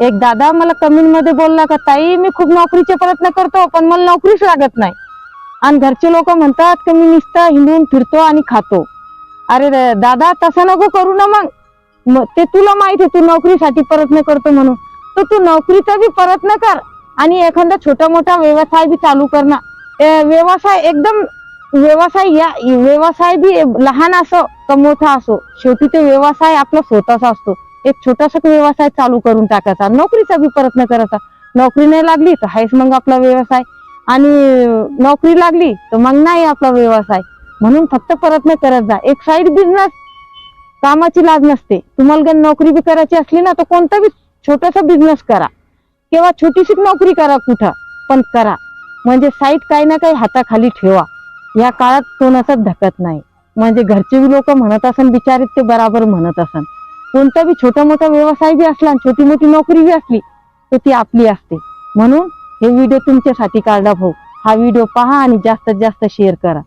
एक दादा मला कमेंटमध्ये बोलला का ताई मी खूप नोकरीचे प्रयत्न करतो पण मला नोकरीच लागत नाही. आणि घरचे लोक म्हणतात की मी नुसतं हिंडून फिरतो आणि खातो. अरे दादा तसं नको करू ना मग. ते तुला माहिती आहे तू नोकरीसाठी प्रयत्न करतो म्हणून. तर तू नोकरीचा बी प्रयत्न कर आणि एखादा छोटा मोठा व्यवसाय बी चालू कर ना. व्यवसाय एकदम व्यवसाय या व्यवसाय बी लहान असो का मोठा असो शेवटी ते व्यवसाय आपला स्वतःचा असतो. एक छोटासा व्यवसाय चालू करून टाकायचा. नोकरीचा बी प्रयत्न करायचा. नोकरी नाही लागली तर हायच मग आपला व्यवसाय. आणि नोकरी लागली तर मग नाही आपला व्यवसाय. म्हणून फक्त प्रयत्न करत जा. एक साईड बिझनेस कामाची लाज नसते. तुम्हाला नोकरी बी करायची असली ना तर कोणता बी छोटासा बिझनेस करा. किंवा छोटीशी नोकरी करा कुठं पण करा. म्हणजे साईट काही ना काही हाताखाली ठेवा. या काळात कोणाचाच धकत नाही. म्हणजे घरचे बी लोक म्हणत असन बिचारे ते बराबर म्हणत असन. कोणता बी छोटा मोठा व्यवसाय बी असला आणि छोटी मोठी नोकरी बी असली तर ती आपली असते. म्हणून हे व्हिडिओ तुमच्यासाठी काढला भाऊ. हा व्हिडिओ पहा आणि जास्तीत जास्त शेअर करा.